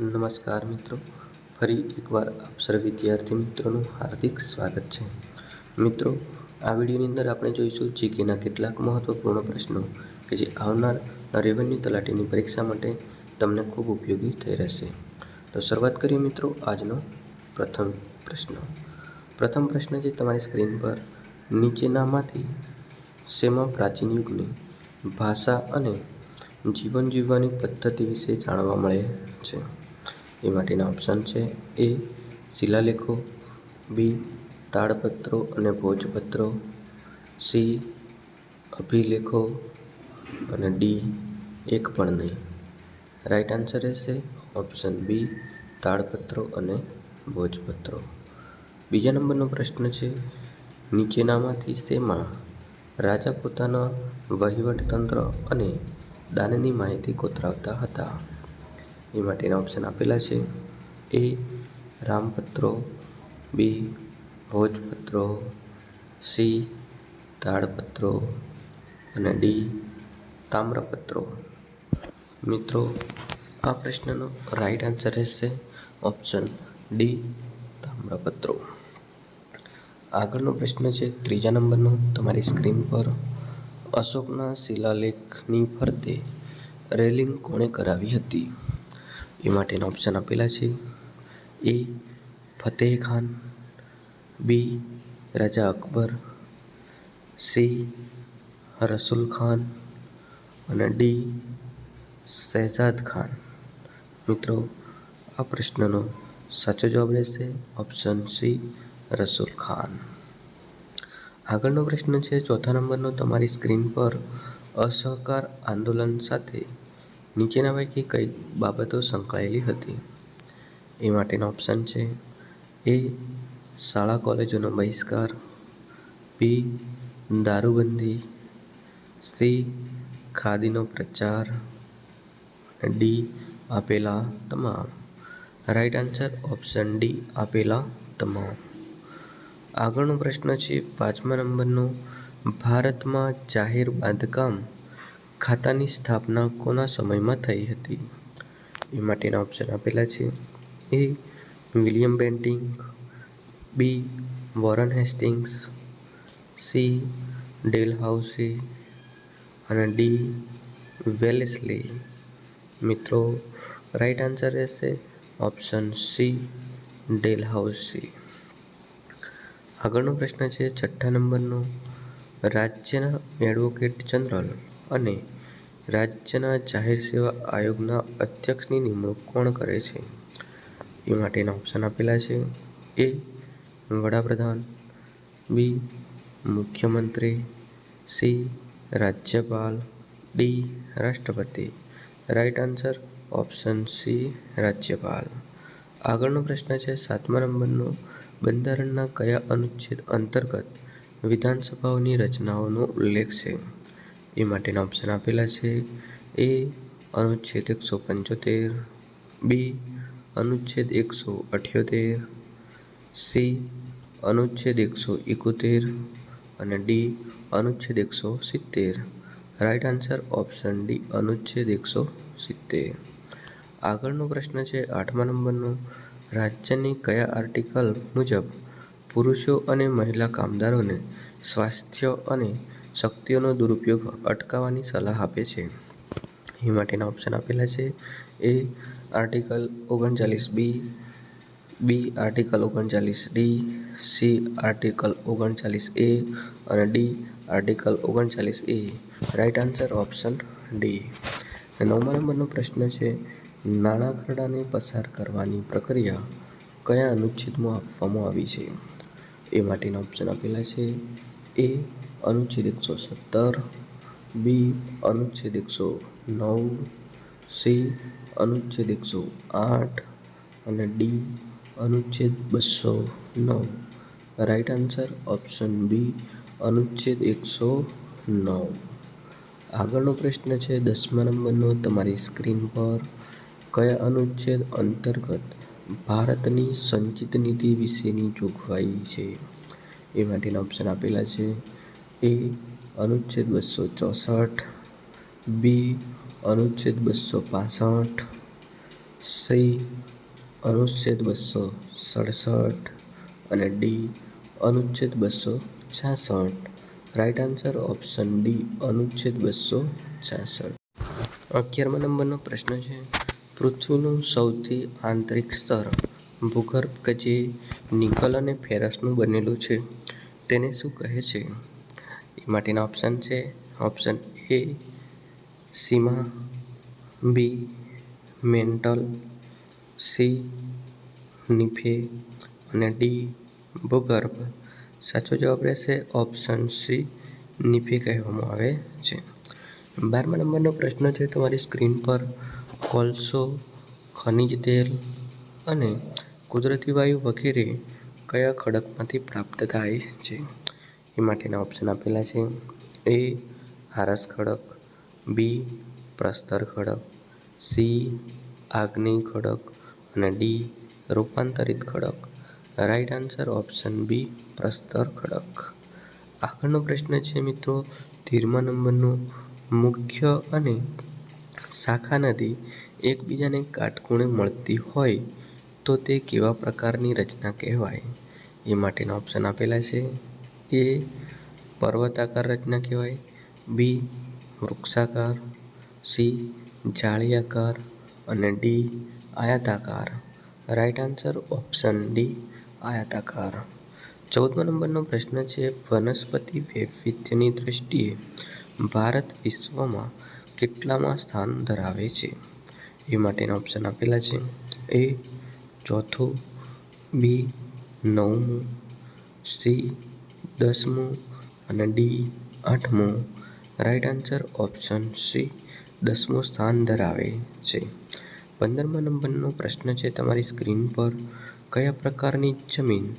નમસ્કાર મિત્રો. ફરી એકવાર આપ સર્વ વિદ્યાર્થી મિત્રોનું હાર્દિક સ્વાગત છે. મિત્રો, આ વિડીયોની અંદર આપણે જોઈશું જીકેના કેટલાક મહત્વપૂર્ણ પ્રશ્નો કે જે આવનાર રેવન્યુ તલાટીની પરીક્ષા માટે તમને ખૂબ ઉપયોગી થઈ રહેશે. તો શરૂઆત કરીએ મિત્રો આજનો પ્રથમ પ્રશ્ન. પ્રથમ પ્રશ્ન છે તમારી સ્ક્રીન પર નીચેનામાંથી શેમાં પ્રાચીન યુગની ભાષા અને જીવન જીવવાની પદ્ધતિ વિશે જાણવા મળે છે. એ માટેના ઓપ્શન છે. એ શિલાલેખો બી તાડપત્રો અને ભોજપત્રો સી અભિલેખો અને ડી એક પણ નહીં. રાઈટ આન્સર રહેશે ઓપ્શન બી તાડપત્રો અને ભોજપત્રો. બીજા નંબરનો પ્રશ્ન છે, નીચેનામાંથી શેમાં રાજા પોતાના વહીવટતંત્ર અને દાનની માહિતી કોતરાવતા હતા? એ માટેના ઓપ્શન આપેલા છે. એ રામપત્રો, બી ભોજપત્રો, સી તાડપત્રો અને ડી તામ્રપત્રો. મિત્રો, આ પ્રશ્નનો રાઈટ આન્સર રહેશે ઓપ્શન ડી તામ્રપત્રો. આગળનો પ્રશ્ન છે, ત્રીજા નંબરનો. તમારી સ્ક્રીન પર અશોકના શિલાલેખની ફરતે રેલિંગ કોણે કરાવી હતી? એ માટેના ઓપ્શન આપેલા છે. A, Fateh Khan, B, Raja Akbar, C, Rasul Khan અને ડી શહેજાદ ખાન. મિત્રો, આ પ્રશ્નનો સાચો જવાબ રહેશે ઓપ્શન સી, રસુલ ખાન. આગળનો પ્રશ્ન છે, ચોથા નંબરનો તમારી સ્ક્રીન પર અસહકાર આંદોલન સાથે નીચેના પૈકી કઈ બાબતો સંકળાયેલી હતી? એ માટેનો ઓપ્શન છે એ શાળા કોલેજોનો બહિષ્કાર, બી દારૂબંધી, સી ખાદીનો પ્રચાર, ડી આપેલા તમામ. રાઈટ આન્સર ઓપ્શન ડી આપેલા તમામ. આગળનો પ્રશ્ન છે, પાંચમા નંબરનો, ભારતમાં જાહેર બાંધકામ ખાતાની સ્થાપના કોના સમયમાં થઈ હતી? એ માટેના ઓપ્શન આપેલા છે. A, William Bentinck, B, Warren Hastings, C, Dal Dalhousie અને ડી, વેલેસલી. મિત્રો રાઈટ આન્સર રહેશે ઓપ્શન સી, ડેલ ડેલહાઉસી આગળનો પ્રશ્ન છે, છઠ્ઠા નંબરનો, રાજ્યના એડવોકેટ જનરલ અને રાજ્યના જાહેર સેવા આયોગના અધ્યક્ષની નિમણૂક કોણ કરે છે? એ માટેના ઓપ્શન આપેલા છે. એ વડાપ્રધાન, બી મુખ્યમંત્રી, સી રાજ્યપાલ, ડી રાષ્ટ્રપતિ. રાઈટ આન્સર ઓપ્શન સી રાજ્યપાલ. આગળનો પ્રશ્ન છે, સાતમા નંબરનો બંધારણના કયા અનુચ્છેદ અંતર્ગત વિધાનસભાઓની રચનાઓનો ઉલ્લેખ છે? એ માટેના ઓપ્શન આપેલા છે. એ અનુચ્છેદ એકસો પંચોતેર, બી અનુચ્છેદ એકસો અઠ્યોતેર, સી અનુચ્છેદ એકસો એકોતેર અને ડી અનુચ્છેદ એકસો સિત્તેર. રાઇટ આન્સર ઓપ્શન ડી અનુચ્છેદ એકસો સિત્તેર. આગળનો પ્રશ્ન છે આઠમા નંબરનો. રાજ્યની કયા આર્ટિકલ મુજબ પુરુષો અને મહિલા કામદારોને સ્વાસ્થ્ય અને શક્તિઓનો દુરુપયોગ અટકાવવાની સલાહ આપે છે. એ માટેના ઓપ્શન આપેલા છે. એ આર્ટિકલ ઓગણચાલીસ. બી બી આર્ટિકલ ઓગણચાલીસ. ડી સી આર્ટિકલ ઓગણચાલીસ. એ અને ડી આર્ટિકલ ઓગણચાલીસ. A right answer option D નવમા નંબરનો પ્રશ્ન છે નાણાં ખરડાને પસાર કરવાની પ્રક્રિયા કયા અનુચ્છેદમાં આપવામાં આવી છે? એ માટેના ઓપ્શન આપેલા છે. એ અનુચ્છેદ એકસો સત્તર બી અનુચ્છેદ એકસો નવ સી અનુચ્છેદ એકસો આઠ અને ડી અનુચ્છેદ બસો નવ. રાઈટ આન્સર ઓપ્શન બી અનુચ્છેદ એકસો નવ. આગળનો પ્રશ્ન છે, દસમા નંબરનો તમારી સ્ક્રીન પર કયા અનુચ્છેદ અંતર્ગત ભારતની સંચિત નીતિ વિશેની જોગવાઈ છે? એ માટેના ઓપ્શન આપેલા છે. એ અનુચ્છેદ બસો ચોસઠ, બી અનુચ્છેદ બસો પાસઠ, સી અનુચ્છેદ બસો સડસઠ અને ડી અનુચ્છેદ બસો છાસઠ. રાઈટ આન્સર ઓપ્શન ડી અનુચ્છેદ બસો છાસઠ. અગિયારમા નંબરનો પ્રશ્ન છે, પૃથ્વીનું સૌથી આંતરિક સ્તર ભૂગર્ભ કે જે નિકલ અને ફેરસનું બનેલું છે. તેને શું કહે છે? એ માટેના ઓપ્શન છે. Option A sima. B mantle C nife. અને ડી ભૂગર્ભ. સાચો જવાબ રહેશે ઓપ્શન સી નિફે કહેવામાં આવે છે. બારમા નંબરનો પ્રશ્ન છે, તમારી સ્ક્રીન પર કોલસો, ખનિજ તેલ અને કુદરતી વાયુ વગેરે કયા ખડકમાંથી પ્રાપ્ત થાય છે? એ માટેના ઓપ્શન આપેલા છે. એ, આરસ ખડક, બી, પ્રસ્તર ખડક, સી, આગ્નેય ખડક અને ડી, રૂપાંતરિત ખડક. રાઈટ આન્સર ઓપ્શન બી પ્રસ્તર ખડક. આગળનો પ્રશ્ન છે મિત્રો તેરમા નંબરનું મુખ્ય અને શાખા નદી એકબીજાને કાટખૂણે મળતી હોય તો તે કેવા પ્રકારની રચના કહેવાય? એ માટેના ઓપ્શન આપેલા છે. એ પર્વતાકાર રચના કહેવાય. બી, વૃક્ષાકાર. સી, જાળીયાકાર. અને ડી, આયાતાકાર. રાઈટ આન્સર ઓપ્શન ડી આયાતાકાર. ચૌદમા નંબરનો પ્રશ્ન છે વનસ્પતિ વૈવિધ્યની દ્રષ્ટિએ ભારત વિશ્વમાં કેટલામાં સ્થાન ધરાવે છે? એ માટેના ઓપ્શન આપેલા છે. એ ચોથું. બી નવમું. સી દસમું અને ડી આઠમું રાઈટ આન્સર ઓપ્શન સી દસમું સ્થાન ધરાવે છે. પંદરમા નંબરનો પ્રશ્ન છે, તમારી સ્ક્રીન પર કયા પ્રકારની જમીન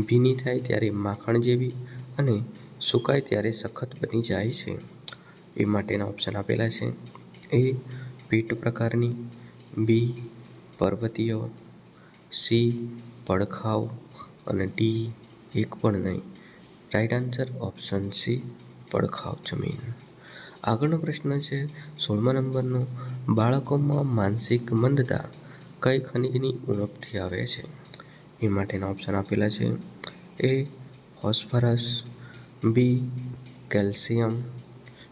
ભીની થાય ત્યારે માખણ જેવી અને સુકાય ત્યારે સખત બની જાય છે? એ માટેના ઓપ્શન આપેલા છે. એ પીટ પ્રકારની બી પર્વતીય સી પડખાવ અને ડી એક પણ નહીં. રાઈટ આન્સર ઓપ્શન સી પડખાવ જમીન. આગળનો પ્રશ્ન છે, સોળમા નંબરનો, બાળકોમાં માનસિક મંદતા કઈ ખનિજની ઉણપથી આવે છે? એ માટેના ઓપ્શન આપેલા છે. A phosphorus B calcium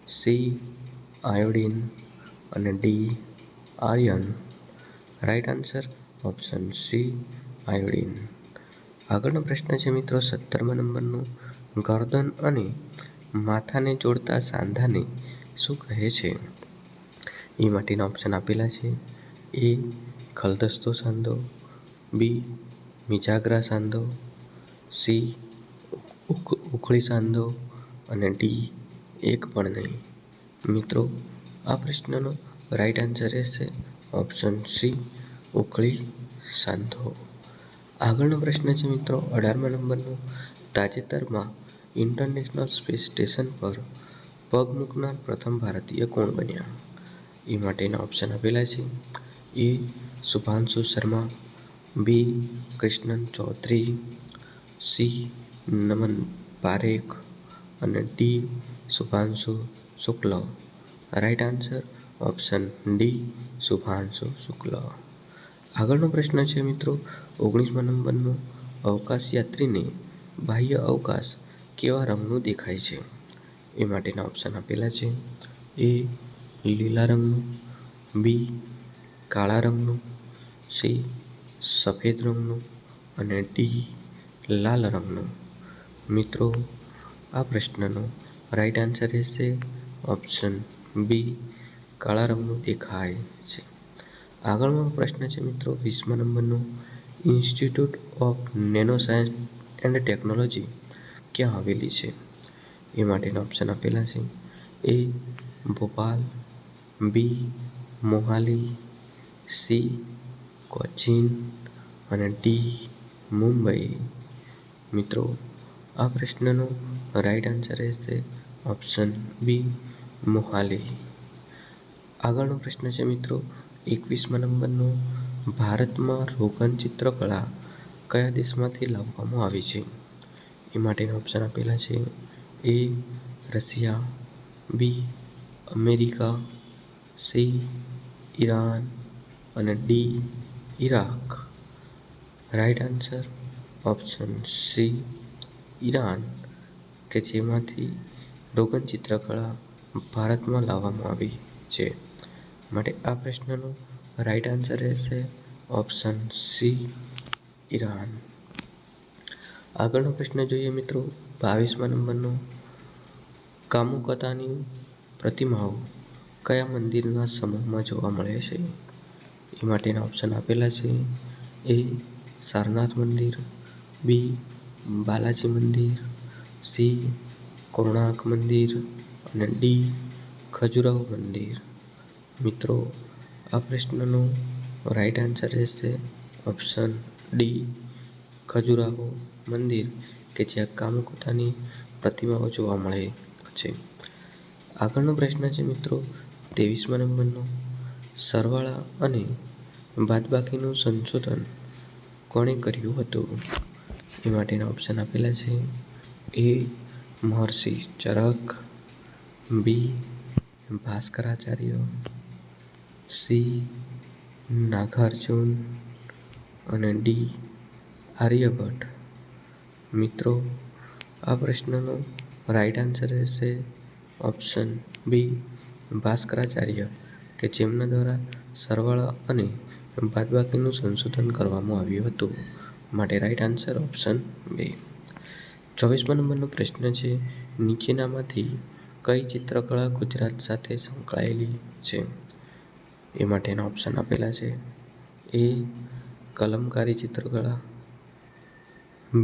C iodine અને D ion right answer option C iodine આગળનો પ્રશ્ન છે મિત્રો, સત્તરમા નંબરનું ગરદન અને માથાને જોડતા સાંધાને શું કહે છે? એ માટેના ઓપ્શન આપેલા છે. એ ખલદસ્તો સાંધો બી મિજાગરા સાંધો સી ઉખળી સાંધો અને ડી એક પણ નહીં. મિત્રો, આ પ્રશ્નનો રાઈટ આન્સર રહેશે ઓપ્શન સી ઉખળી સાંધો. આગળનો પ્રશ્ન છે મિત્રો, અઢારમા નંબરનો તાજેતરમાં ઇન્ટરનેશનલ સ્પેસ સ્ટેશન પર પગ મૂકનાર પ્રથમ ભારતીય કોણ બન્યા? એ માટેના ઓપ્શન આપેલા છે. A Shubhanshu Sharma. B Krishnan Chaudhary. C Naman Parekh. અને D Shubhanshu Shukla. Right answer option D Shubhanshu Shukla. આગળનો પ્રશ્ન છે મિત્રો, ઓગણીસમા નંબરનો અવકાશ યાત્રીને બાહ્ય અવકાશ કેવા રંગનું દેખાય છે? એ માટેના ઓપ્શન આપેલા છે. એ લીલા રંગનું, બી કાળા રંગનું, સી સફેદ રંગનું અને ડી લાલ રંગનું. મિત્રો, આ પ્રશ્નનો રાઈટ આન્સર રહેશે ઓપ્શન બી કાળા રંગનું દેખાય છે. આગળનો પ્રશ્ન છે મિત્રો વીસમા નંબરનો institute of nano science and technology ક્યાં આવેલી છે? એ માટેના ઓપ્શન આપેલા છે. A Bhopal. B Mohali. C Cochin. અને ડી મુંબઈ. મિત્રો, આ પ્રશ્નનો રાઈટ આન્સર રહેશે ઓપ્શન બી મોહાલી. આગળનો પ્રશ્ન છે મિત્રો, એકવીસમા નંબરનો ભારતમાં રોગન ચિત્રકળા કયા દેશમાંથી લાવવામાં આવી છે? એ માટેના ઓપ્શન આપેલા છે. A Russia. B America. C Iran. અને D Iraq. Right answer option C Iran. કે જેમાંથી રોગન ચિત્રકળા ભારતમાં લાવવામાં આવી છે. માટે આ પ્રશ્નનો રાઈટ આન્સર રહેશે ઓપ્શન સી ઈરાન. આગળનો પ્રશ્ન જોઈએ મિત્રો, બાવીસમા નંબરનો કામુકતાની પ્રતિમાઓ કયા મંદિરના સમૂહમાં જોવા મળે છે? એ માટેના ઓપ્શન આપેલા છે. એ સારનાથ મંદિર, બી બાલાજી મંદિર, સી કોણાર્ક મંદિર અને ડી ખજુરાહો મંદિર. મિત્રો, આ પ્રશ્નનો રાઈટ આન્સર રહેશે ઓપ્શન ડી. ખજુરાહો મંદિર કે જ્યાં કામુકતાની પ્રતિમાઓ જોવા મળે છે. આગળનો પ્રશ્ન છે મિત્રો, ત્રેવીસમા નંબરનો સરવાળા અને બાદબાકીનું સંશોધન કોણે કર્યું હતું? એ માટેના ઓપ્શન આપેલા છે A Maharshi Charak, B Bhaskaracharya, C Nagarjun અને ડી આર્યભટ્ટ. મિત્રો, આ પ્રશ્નનો રાઈટ આન્સર રહેશે ઓપ્શન બી ભાસ્કરાચાર્ય, કે જેમના દ્વારા સરવાળા અને બાદબાકીનું સંશોધન કરવામાં આવ્યું હતું. માટે રાઈટ આન્સર ઓપ્શન બે ચોવીસમા નંબરનો પ્રશ્ન છે, નીચેનામાંથી કઈ ચિત્રકળા ગુજરાત સાથે સંકળાયેલી છે? એ માટેના ઓપ્શન આપેલા છે. એ કલમકારી ચિત્રકળા.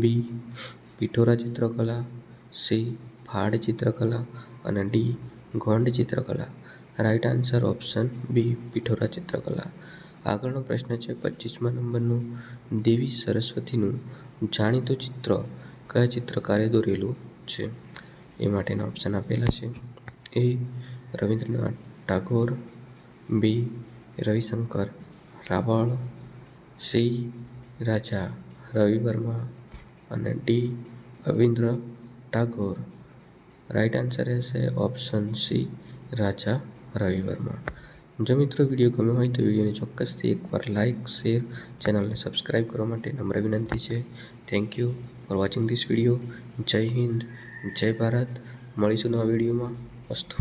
બી. પિઠોરા ચિત્રકલા, સી. ફાડ ચિત્રકલા અને ડી. ગોંડ ચિત્રકલા. Right answer option B, Pithora ચિત્રકલા. આગળનો પ્રશ્ન છે પચીસમા નંબરનું દેવી સરસ્વતીનું જાણીતું ચિત્ર કયા ચિત્રકારે દોરેલું છે? એ માટેના ઓપ્શન આપેલા છે. A, Rabindranath Tagore, B, Ravishankar Raval, C, Raja Ravi Varma અને D Ravindra Tagore. Right answer રહેશે ઓપ્શન સી રાજા રવિ વર્મા જો મિત્રો વીડિયો ગમ્યો હોય તો વિડીયોને ચોક્કસથી એકવાર લાઇક શેર ચેનલને સબસ્ક્રાઈબ કરવા માટે નમ્ર વિનંતી છે. Thank you for watching this video Jai Hind, Jai Bharat. મળીશું નવા વિડીયોમાં. અસ્તુ